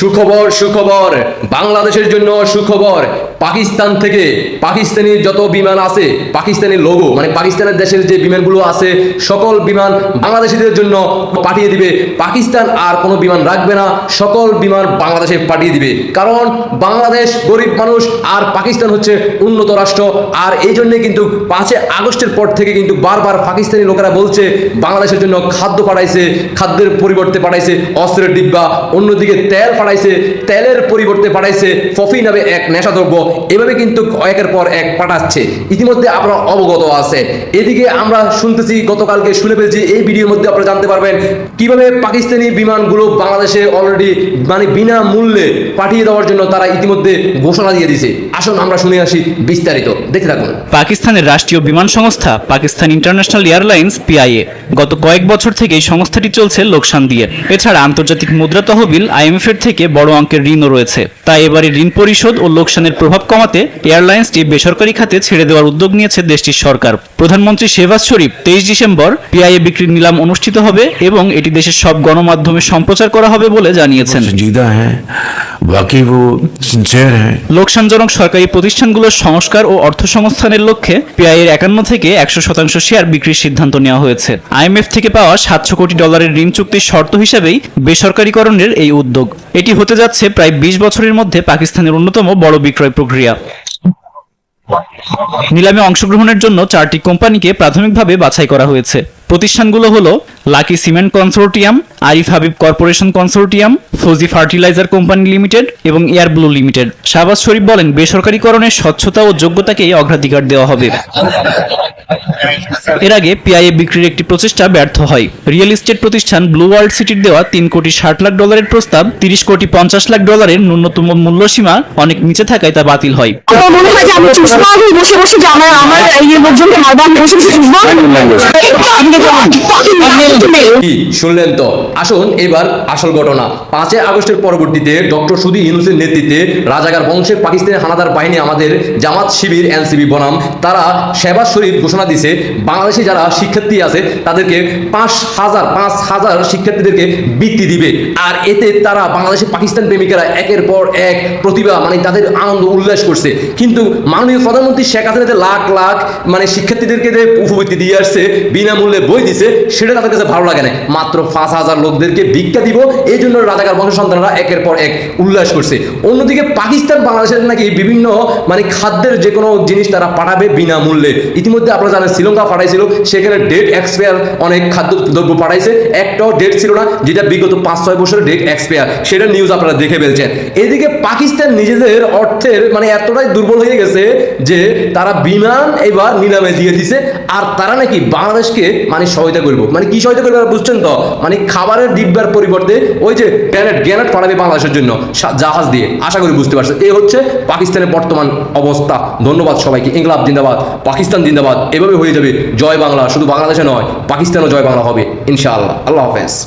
সুখবর সুখবর বাংলাদেশের জন্য সুখবর। পাকিস্তান থেকে পাকিস্তানি যত বিমান আছে, পাকিস্তানি লোগো মানে পাকিস্তানের দেশের যে বিমানগুলো আছে, সকল বিমান বাংলাদেশিদের জন্য পাঠিয়ে দিবে। পাকিস্তান আর কোনো বিমান রাখবে না, সকল বিমান বাংলাদেশে পাঠিয়ে দিবে। কারণ বাংলাদেশ গরিব মানুষ আর পাকিস্তান হচ্ছে উন্নত রাষ্ট্র। আর এই জন্যে কিন্তু পাঁচই আগস্টের পর থেকে কিন্তু বারবার পাকিস্তানি লোকেরা বলছে, বাংলাদেশের জন্য খাদ্য পাঠাইছে, খাদ্যের পরিবর্তে পাঠাইছে, অস্ত্রের ডিব্বা, অন্যদিকে তেল পাঠাইছে, তেলের পরিবর্তে পাঠাইছে, ফফি নামে এক নেশাদ্রব্য। এভাবে কিন্তু একের পর এক পাঠাচ্ছে ইতিমধ্যে আপনারা অবগত আছে। এদিকে আমরা শুনতেছি, গতকালকে শুনে পেয়েছি এই ভিডিওর মধ্যে আপনারা জানতে পারবেন কীভাবে পাকিস্তানি বিমানগুলো বাংলাদেশে অলরেডি মানে বিনা মূল্যে পাঠিয়ে দেওয়ার জন্য তারা ইতিমধ্যে ঘোষণা দিয়ে দিয়েছে। আসুন, আমরা শুনে আসি বিস্তারিত। দেখতে থাকুন। পাকিস্তানের রাষ্ট্রীয় বিমান সংস্থা পাকিস্তান ইন্টারন্যাশনাল এয়ারলাইন্স, পিআইএ, গত কয়েক বছর থেকে এই সংস্থাটি চলছে লোকসান দিয়ে। এছাড়া আন্তর্জাতিক মুদ্রা তহবিল আইএমএফ এর থেকে বড় অঙ্কের ঋণও রয়েছে। তাই এবারে ঋণ পরিশোধ ও লোকসানের প্রভাব চাপ কমাতে এয়ারলাইন্সটি বেসরকারি খাতে ছেড়ে দেওয়ার উদ্যোগ নিয়েছে দেশটির সরকার। প্রধানমন্ত্রী শেহবাজ শরীফ তেইশ ডিসেম্বর পিআইএ বিক্রির নিলাম অনুষ্ঠিত হবে এবং এটি দেশের সব গণমাধ্যমে সম্প্রচার করা হবে বলে জানিয়েছেন। লোকসানজনক সরকারি প্রতিষ্ঠানগুলোর সংস্কার ও অর্থ সংস্থানের লক্ষ্যে পিআইএর একান্ন থেকে একশো শতাংশ শেয়ার বিক্রির সিদ্ধান্ত নেওয়া হয়েছে। আইএমএফ থেকে পাওয়া সাতশো কোটি ডলারের ঋণ চুক্তির শর্ত হিসেবেই বেসরকারীকরণের এই উদ্যোগ। এটি হতে যাচ্ছে প্রায় বিশ বছরের মধ্যে পাকিস্তানের অন্যতম বড় বিক্রয় প্রক্রিয়া। নিলামে অংশগ্রহণের জন্য চারটি কোম্পানিকে প্রাথমিকভাবে বাছাই করা হয়েছে। প্রতিষ্ঠানগুলো হলো Lucky cement consortium Arif Habib corporation consortium Fauji fertiliser company limited এবং air blue limited. Shahbaz Sharif বলেন বেসরকারীকরণের স্বচ্ছতা ও যোগ্যতাকেই অগ্রাধিকার দেওয়া হবে। এর আগে পিআইএ বিক্রির একটি প্রচেষ্টা ব্যর্থ হয়। রিয়েল এস্টেট প্রতিষ্ঠান ব্লু ওয়ার্ল্ড সিটির দেওয়া তিন কোটি ষাট লাখ ডলারের প্রস্তাব তিরিশ কোটি পঞ্চাশ লাখ ডলারের ন্যূনতম মূল্যসীমা অনেক নিচে থাকায় তা বাতিল হয়। আমি শুনলেন তো? আসুন এবার আসল ঘটনা। পাঁচই আগস্টের পরবর্তীতে ডক্টর সুদী ইউনুসের নেতৃত্বে রাজাকার বংশের পাকিস্তানের হানাদার বাহিনী আমাদের জামাত শিবির এনসিবি বনাম। তারা শেবাজ শরীফ ঘোষণা দিছে বাংলাদেশে যারা শিক্ষার্থী আছে তাদেরকে পাঁচ হাজার পাঁচ হাজার শিক্ষার্থীদেরকে বৃত্তি দিবে। আর এতে তারা বাংলাদেশের পাকিস্তান প্রেমিকেরা একের পর এক প্রতিভা মানে তাদের আনন্দ উল্লাস করছে। কিন্তু মাননীয় প্রধানমন্ত্রী শেখ হাসিনাতে লাখ লাখ মানে শিক্ষার্থীদেরকে উপবৃত্তি দিয়ে আসছে বিনামূল্যে বই দিছে, সেটা তাদের কাছে ভালো লাগে না মাত্র পাঁচ হাজার লোকদেরকে ভিক্ষা দিব, এই জন্য রাজাকার বংশ সন্তানরা একের পর এক উল্লাস করছে। অন্যদিকে পাকিস্তান, বাংলাদেশের নাকি বিভিন্ন মানে খাদ্যের যে কোনো জিনিস তারা পাঠাবে বিনামূল্যে। ইতিমধ্যে আপনারা জানেন, শ্রীলঙ্কা পাঠাইছিল, সেখানে ডেট এক্সপায়ার, অনেক খাদ্য দ্রব্য পাঠাইছে। একটাও ডেট ছিল না, যেটা বিগত পাঁচ ছয় বছরের ডেট এক্সপায়ার। সেটা নিউজ আপনারা দেখে ফেলছেন। এদিকে পাকিস্তান নিজেদের অর্থের মানে এতটাই দুর্বল হয়ে গেছে যে তারা বিমান এবার নিলামে দিয়ে দিছে। আর তারা নাকি বাংলাদেশকে মানে সহায়তা করব। মানে কি সহায়তা করবে বুঝছেন তো? মানে খাবারের ডিব্বার পরিবর্তে ওই যে গ্যানেট গ্যানেট পাঠাবে বাংলাদেশের জন্য জাহাজ দিয়ে। আশা করি বুঝতে পারছেন। এই হচ্ছে পাকিস্তানের বর্তমান অবস্থা। ধন্যবাদ সবাইকে। ইংলাব জিন্দাবাদ, পাকিস্তান জিন্দাবাদ। এভাবে হয়ে যাবে জয় বাংলা। শুধু বাংলাদেশে নয়, পাকিস্তানও জয় বাংলা হবে, ইনশাআল্লাহ। আল্লাহ হাফেজ।